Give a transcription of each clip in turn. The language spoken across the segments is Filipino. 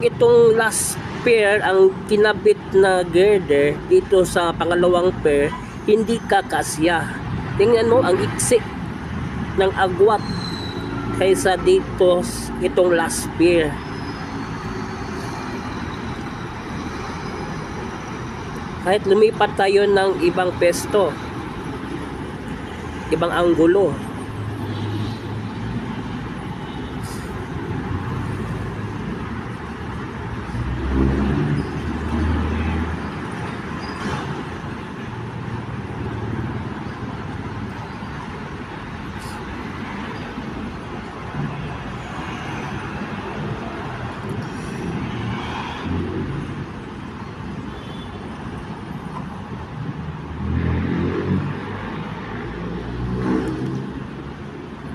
Itong last pair, ang kinabit na girder dito sa pangalawang pair, hindi kakasya. Tingnan mo ang iksik ng agwat kaysa dito itong last pair. Kahit lumipat tayo ng ibang pesto, ibang anggulo,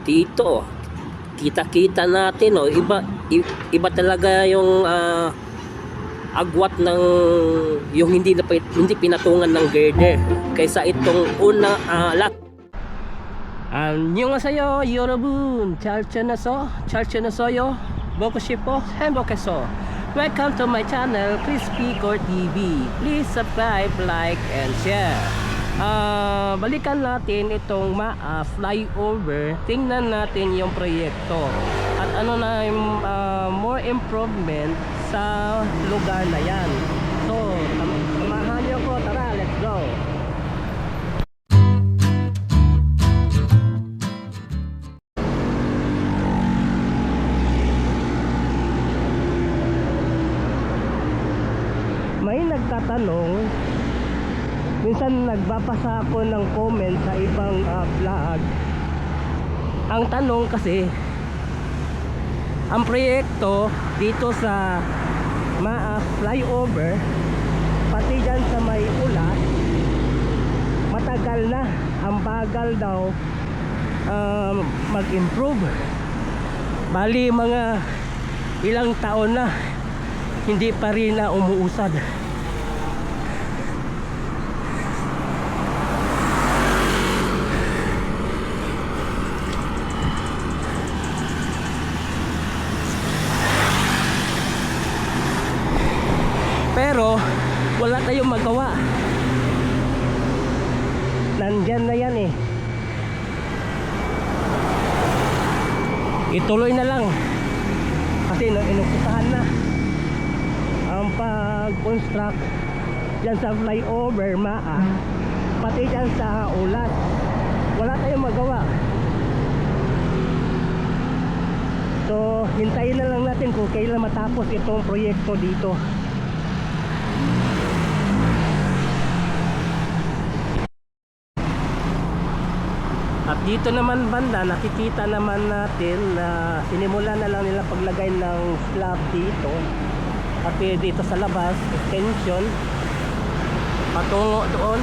dito kita-kita natin oh iba i- iba talaga yung ah, agwat ng yung hindi na hindi pinatungan ng girder kaysa itong una uh, lat 안녕하세요 여러분 잘 지내서 잘 지내서요 먹고 싶어 행복해서 Welcome to my channel Crispy Core TV Please subscribe, like, and share Ah, balikan natin itong MAA flyover. Tingnan natin yung proyekto. At ano na yung ah, more improvement sa lugar na yan. So, samahan niyo ko. Tara, let's go. May nagtatanong minsan nagbabasa ako ng comment sa ibang ah, vlog. Ang tanong kasi ang proyekto dito sa Maa flyover pati dyan sa may ulat matagal na. Ang bagal daw um, mag-improve. Bali mga ilang taon na hindi pa rin na umuusad Pero wala tayong magawa. Nandyan na yan eh. Ituloy na lang. Kasi no, inukusahan na ang pag-construct dyan sa flyover maa pati dyan sa ulat wala tayong magawa so hintayin na lang natin kung kailan matapos itong proyekto dito dito naman banda, nakikita naman natin na sinimula na lang nila paglagay ng slab dito. At eh, dito sa labas, extension. Patungo doon.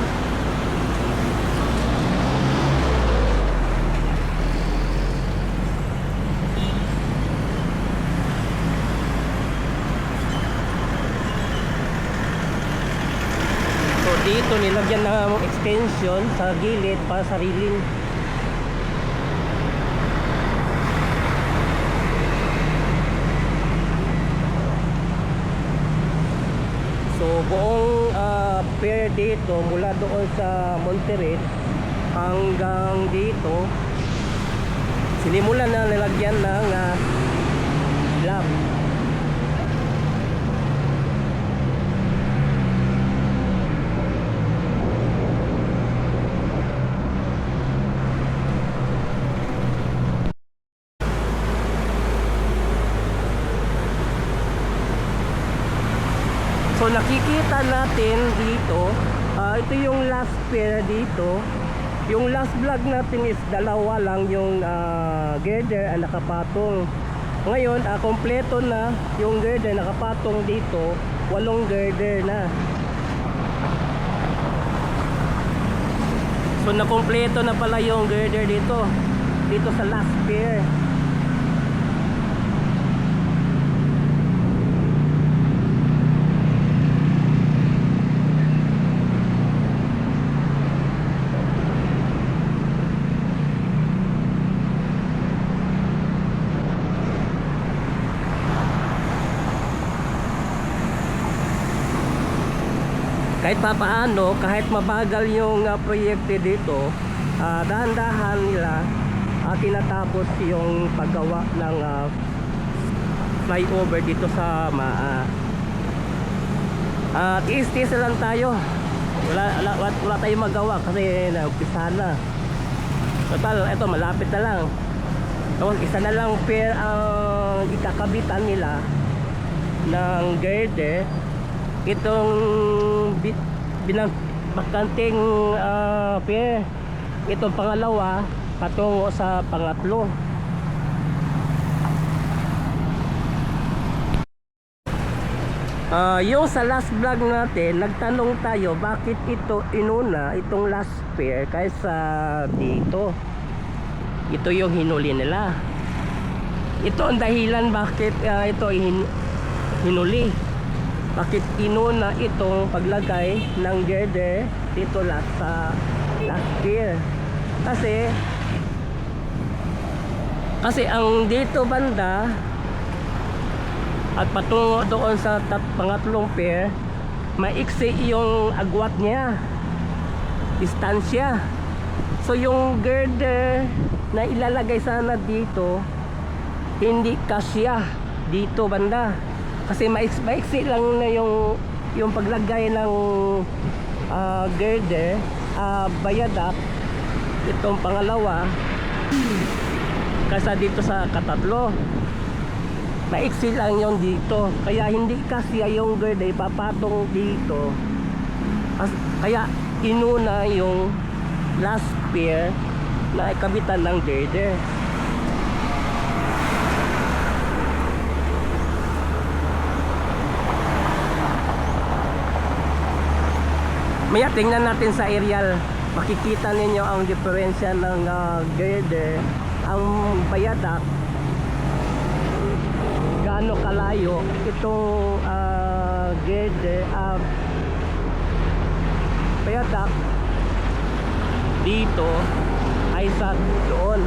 So dito nilagyan ng extension sa gilid para sa railing. So buong uh, pier dito mula doon sa Monterrey hanggang dito sinimulan na nilagyan ng uh, slab. So nakikita natin dito, ah, ito yung last pair dito. Yung last vlog natin is dalawa lang yung ah, girder ang nakapatong. Ngayon, ah, kompleto na yung girder nakapatong dito, walong girder na. So nakompleto na pala yung girder dito. Dito sa last pair. Kahit papaano, kahit mabagal yung uh, proyekte dito, ah, dahan-dahan nila uh, tinatapos yung paggawa ng ah, flyover dito sa Maa. At uh, tiis lang tayo. Wala, wala, wala, tayong magawa kasi naumpisa na. Total, eto malapit na lang. Tapos isa na lang pair ang ikakabitan nila ng girder. Itong bi, binang bakanting ah, pair. Itong pangalawa patungo sa pangatlo. Ah, yung sa last vlog natin, nagtanong tayo bakit ito inuna, itong last pair kaysa dito. Ito yung hinuli nila. Ito ang dahilan bakit ah, ito hin- hinuli. Bakit inuna itong paglagay ng girder dito last sa last pair. Kasi kasi ang dito banda at patungo doon sa tat pangatlong pair maiksi yung agwat niya distansya so yung girder na ilalagay sana dito hindi kasya dito banda kasi maiksi, maiksi lang na yung yung paglagay ng ah, girder uh, bayadak itong pangalawa kasa dito sa katatlo maiksi lang yung dito. Kaya hindi kasi yung girder papatong dito. As, kaya inuna yung last pair na kabitan ng girder Maya tingnan natin sa aerial. Makikita ninyo ang diferensya ng ah, girder. Ang bayadak gaano kalayo itong uh, girder uh, bayadak dito ay sa doon.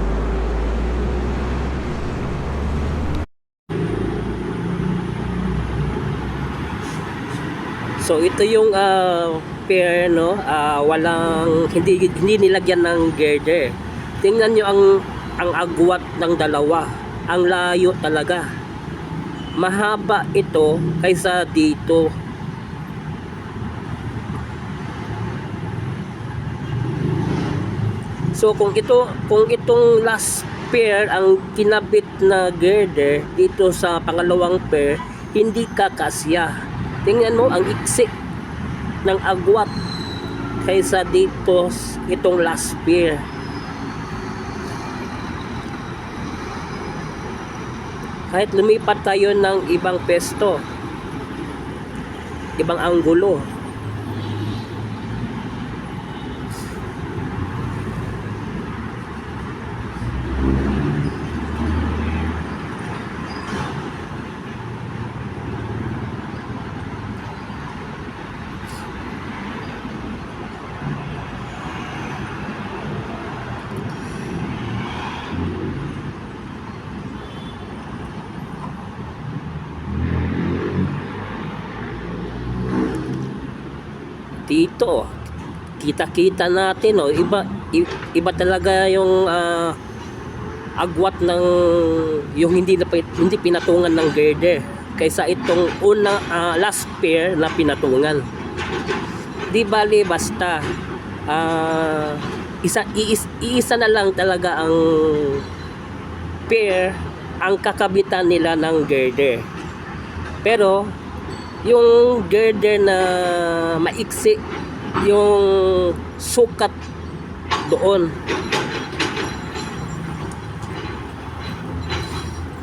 So ito yung ah, pair no, ah, walang hindi hindi nilagyan ng girder. Tingnan niyo ang ang agwat ng dalawa. Ang layo talaga. Mahaba ito kaysa dito. So kung ito kung itong last pair ang kinabit na girder dito sa pangalawang pair, hindi kakasya. Tingnan mo ang iksi ng agwat kaysa dito itong last pair. Kahit lumipat tayo ng ibang pesto, ibang anggulo, dito. Kita-kita natin oh. Iba iba talaga yung ah, agwat ng yung hindi na hindi pinatungan ng girder kaysa itong una ah, last pair na pinatungan. Di bali basta ah, isa iis, iisa na lang talaga ang pair ang kakabitan nila ng girder. Pero yung girder na maiksi yung sukat doon.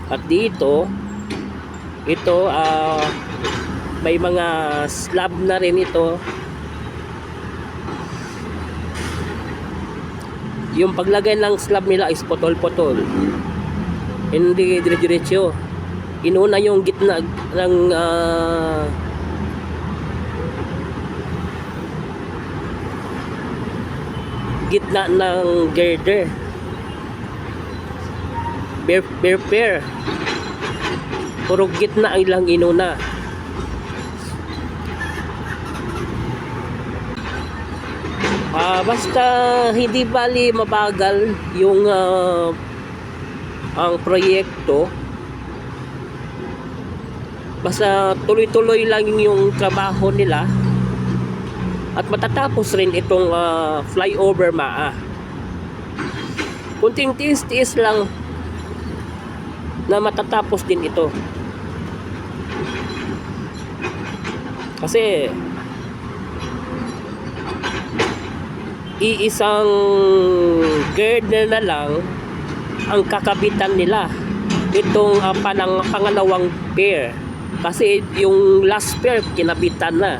At dito ito ah, may mga slab na rin ito. Yung paglagay ng slab nila is potol-potol. Hindi dire-diretso inuna yung gitna ng ah, gitna ng girder. Bear, bear pair puro gitna ang ilang inuna. Ah, basta hindi bali mabagal yung ah, ang proyekto. Basta tuloy-tuloy lang yung trabaho nila. At matatapos rin itong ah, flyover maa. Kunting tiis-tiis lang na matatapos din ito. Kasi iisang girder na lang ang kakabitan nila itong ah, panang, pangalawang pair kasi yung last pair kinabitan na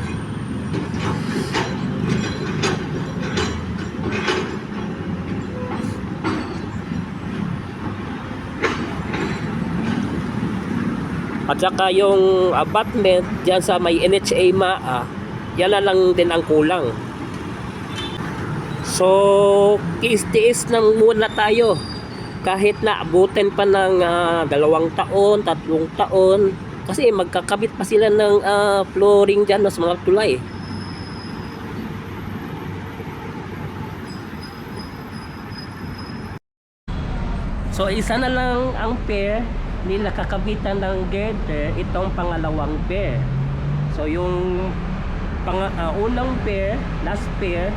at saka yung abutment dyan sa may NHA MAA yan na lang din ang kulang So, tiis-tiis nang muna tayo. Kahit na abutin pa ng ah, dalawang taon, tatlong taon. Kasi magkakabit pa sila ng ah, flooring dyan sa mga tulay. So, isa na lang ang pair nila kakabitan ng girder itong pangalawang pair. So, yung pang, ah, unang pair, last pair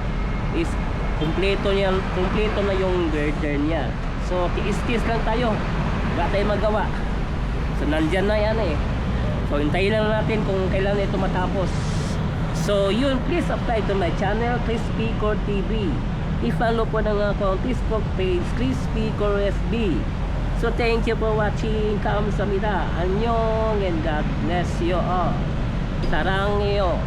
is kumpleto niya, kumpleto na yung girder niya. So, tiis-tiis lang tayo. Wala tayong magawa. So, nandyan na yan eh. So, hintayin lang natin kung kailan ito matapos. So, yun, please apply to my channel, Crispy Core TV. I-follow po ng akong Facebook page, Crispy Core SB. So, thank you for watching. Kamsahamnida. Annyeong and God bless you all. Sarang iyo.